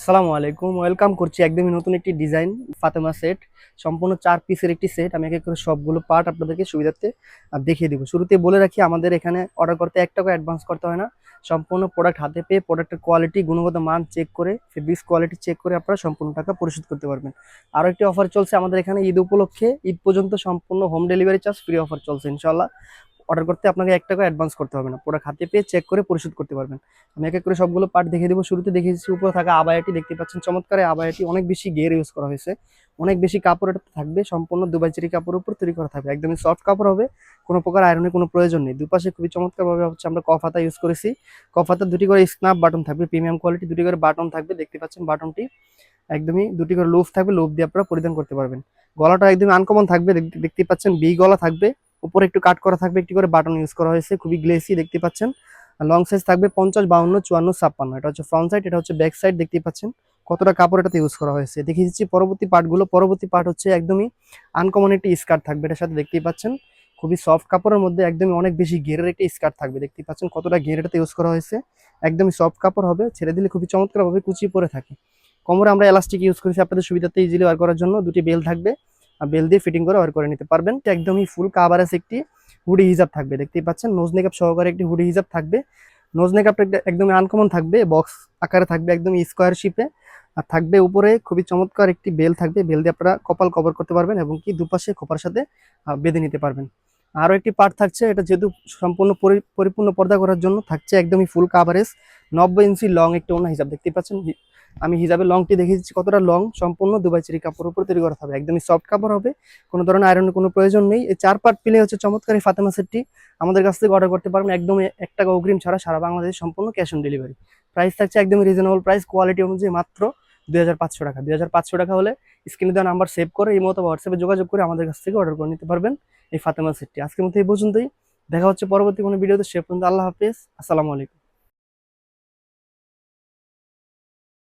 আসসালামু আলাইকুম। ওয়েলকাম করছি একদমই নতুন একটি ডিজাইন ফাতেমা সেট সম্পূর্ণ চার পিসের একটি সেট আমি এক এক করে সবগুলো পার্ট আপনাদেরকে সুবিধার্থে দেখিয়ে দেবো। শুরুতে বলে রাখি, আমাদের এখানে অর্ডার করতে এক টাকা অ্যাডভান্স করতে হয় না। সম্পূর্ণ প্রোডাক্ট হাতে পেয়ে প্রোডাক্টের কোয়ালিটি গুণগত মান চেক করে ফেব্রিক্স কোয়ালিটি চেক করে আপনারা সম্পূর্ণ টাকা পরিশোধ করতে পারবেন। আরও একটি অফার চলছে আমাদের এখানে ঈদ উপলক্ষে। ঈদ পর্যন্ত সম্পূর্ণ home delivery charge free offer চলছে ইনশাল্লাহ অর্ডার করতে আপনাকে এক টাকা অ্যাডভান্স করতে হবে না। প্রোডাক্ট হাতে পেয়ে চেক করে পরিশোধ করতে পারবেন। আমি এক এক করে সবগুলো পার্ট দেখিয়ে দেবো। শুরুতে দেখিয়েছি, উপরে থাকা আবায়াটি দেখতে পাচ্ছেন। চমৎকার আবায়াটি অনেক বেশি গের ইউজ করা হয়েছে। অনেক বেশি কাপড় এটাতে থাকবে। সম্পূর্ণ দুবাই চেরি কাপড়ের উপর তৈরি করা থাকবে। একদমই সফট কাপড় হবে। কোনো প্রকার আয়রনের কোনো প্রয়োজন নেই। দুপাশে খুবই চমৎকারভাবে হচ্ছে আমরা কফ হাতা ইউজ করেছি। কফ হাতা দুটি করে স্ন্যাপ বাটন থাকবে। প্রিমিয়াম কোয়ালিটি দুটি করে বাটন থাকবে। দেখতে পাচ্ছেন বাটনটি একদমই দুটি করে লোভ থাকবে। লোভ দিয়ে আপনারা পরিধান করতে পারবেন। গলাটা একদমই আনকমন থাকবে। দেখতে পাচ্ছেন বি গলা থাকবে। উপরে একটু কাট করা থাকবে, একটি করে বাটন ইউজ করা হয়েছে, খুবই গ্লেসি দেখতে পাচ্ছেন। লং সাইজ থাকবে পঞ্চাশ, বাউন্ন, চুয়ান্ন, ছাপ্পান্ন। এটা হচ্ছে ফ্রন্ট সাইড এটা হচ্ছে ব্যাক সাইড দেখতে পাচ্ছেন। কতটা কাপড় এটাতে ইউজ করা হয়েছে। দেখিয়ে দিচ্ছি পরবর্তী পার্টগুলো পরবর্তী পার্ট হচ্ছে একদমই আনকমন একটি স্কার্ট থাকবে এটার সাথে দেখতেই পাচ্ছেন। খুবই সফট কাপড়ের মধ্যে একদমই অনেক বেশি ঘেরের একটি স্কার্ট থাকবে, দেখতেই পাচ্ছেন কতটা ঘের এটাতে ইউজ করা হয়েছে। একদমই সফট কাপড় হবে, ছেড়ে দিলে খুবই চমৎকারভাবে কুচিয়ে পরে থাকে। কোমরে আমরা এলাস্টিক ইউজ করেছি আপনাদের সুবিধাতে ইজিলি ওয়ার করার জন্য। দুটি বেল থাকবে। বেল দিয়ে ফিটিং করে ওয়ার করে নিতে পারবেন। একদমই ফুল কাভারেজ একটি হুডি হিজাব থাকবে। দেখতেই পাচ্ছেন নোজ মেকআপ সহকারে একটি হুডি হিজাব থাকবে। নোজ মেকআপটা একদম আনকমন থাকবে বক্স আকারে থাকবে একদম স্কোয়ার শিপে আর থাকবে উপরে খুবই চমৎকার একটি বেল থাকবে। বেল দিয়ে আপনারা কপাল কভার করতে পারবেন এবং কি দুপাশে খোপার সাথে বেঁধে নিতে পারবেন। আরও একটি পার্ট থাকছে, এটা যেহেতু সম্পূর্ণ পরি- পরিপূর্ণ পর্দা করার জন্য, থাকছে একদমই ফুল কাভারেজ নব্বই ইঞ্চি লং একটি ওনা হিসাব দেখতে পাচ্ছেন আমি হিসাবে লংটি দিচ্ছি কতটা লং সম্পূর্ণ দুবাই চেরি কাপড়ের উপর তৈরি করা হবে একদমই সফট কাপড় হবে, কোনো ধরনের আয়রনের কোনো প্রয়োজন নেই। এই চার পার্ট পেলে হচ্ছে চমৎকার ফাতেমা সেটটি। আমাদের কাছ থেকে অর্ডার করতে পারবেন একদম এক টাকা অগ্রিম ছাড়া, সারা বাংলাদেশ সম্পূর্ণ ক্যাশ অন ডেলিভারি প্রাইস থাকছে একদম রিজনেবল প্রাইস কোয়ালিটি অনুযায়ী মাত্র দুই হাজার পাঁচশো টাকা। দুই হাজার পাঁচশো টাকা হলে স্ক্রিনে দেওয়া নাম্বার সেভ করে এই মতো হোয়াটসঅ্যাপে যোগাযোগ করে আমাদের কাছ থেকে অর্ডার করে নিতে পারবেন এই ফাতেমা সেটটি। আজকের মতো এই পর্যন্তই। দেখা হচ্ছে পরবর্তী কোনো ভিডিওতে সে পর্যন্ত আল্লাহ হাফিজ। আসসালামু আলাইকুম।